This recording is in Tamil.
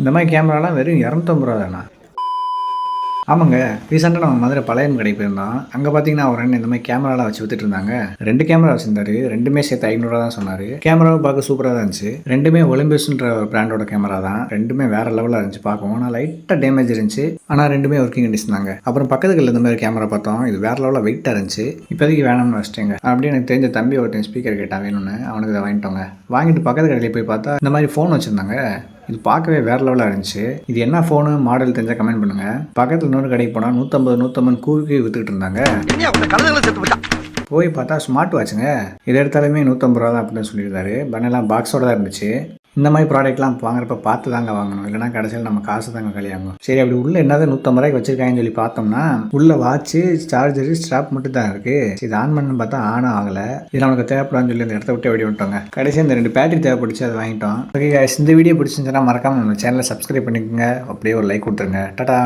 இந்த மாதிரி கேமராலாம் வெறும் இரநூத்தம்பது ரூபா தானா? ஆமாங்க. ரீசெண்டாக நம்ம மதுரை பழையன் கடைக்கு போயிருந்தோம். அங்கே பார்த்தீங்கன்னா ஒரு அண்ணன் இந்த மாதிரி கேமராலாம் வச்சு வித்துட்டு இருந்தாங்க. ரெண்டு கேமரா வச்சிருந்தாரு. ரெண்டுமே சேர்த்து ஐநூறுரூவா தான் சொன்னார். கேமராவும் பார்க்க சூப்பராக தான் இருந்துச்சு. ரெண்டுமே ஒலிம்பியஸ்ன்ற பிராண்டோட கேமரா தான். ரெண்டுமே வேற லெவலில் இருந்துச்சு பார்க்கவும். ஆனால் லைட்டாக டேமேஜ் இருந்துச்சு. ஆனால் ரெண்டுமே ஒர்க்கிங் கண்டிஷன் தாங்க. அப்புறம் பக்கத்துக்கு இந்த மாதிரி கேமரா பார்த்தோம். இது வேற லெவலில் வெயிட்டாக இருந்துச்சு. இப்போதைக்கு வேணாம்னு வச்சிட்டேங்க. அப்படியே எனக்கு தெரிஞ்ச தம்பி ஒருத்தன் ஸ்பீக்கர் கேட்டான் வேணும்னு. அவனுக்கு இதை வாங்கிட்டோங்க. வாங்கிட்டு பக்கத்து கடையில் போய் பார்த்தா இந்த மாதிரி ஃபோன் வச்சுருந்தாங்க. இது பார்க்கவே வேற லெவலாக இருந்துச்சு. இது என்ன ஃபோனு மாடல் தெரிஞ்சால் கமெண்ட் பண்ணுங்க. பக்கத்தில் இன்னொரு கடைக்கு போனால் நூற்றம்பது நூற்றம்பது கூறுக்கு வித்துக்கிட்டு இருந்தாங்க. போய் பார்த்தா ஸ்மார்ட் வாட்சுங்க இது எடுத்தாலுமே நூற்றம்பது ரூபா தான் அப்படின்னு சொல்லியிருந்தாரு பண்ணெல்லாம் பாக்ஸோட தான் இருந்துச்சு. இந்த மாதிரி ப்ராடக்ட்லாம் வாங்குறப்ப பார்த்து தாங்க வாங்கணும். இல்லைனா கடைசியில் நம்ம காசு தாங்க கழியாகும். சரி அப்படி உள்ள என்னது நூற்றம்பது ரூபாய்க்கு வச்சிருக்காங்கன்னு சொல்லி பார்த்தோம்னா உள்ள வாட்ச்சு சார்ஜரு ஸ்ட்ராப் மட்டும் தான் இருக்கு. சரி, இது ஆன் பண்ணு பார்த்தா ஆனும் ஆகலை. இது நமக்கு தேவைப்படான்னு சொல்லி இந்த இடத்த விட்டு வெடி விட்டோங்க கடைசியாக இந்த ரெண்டு பேட்டரி தேவைப்படுச்சு அதை வாங்கிட்டோம். ஓகே இந்த வீடியோ பிடிச்சிருந்துச்சுன்னா மறக்காம நம்ம சேனலை சப்ஸ்கிரைப் பண்ணிக்கோங்க. அப்படியே ஒரு லைக் கொடுத்துருங்க. டாடா.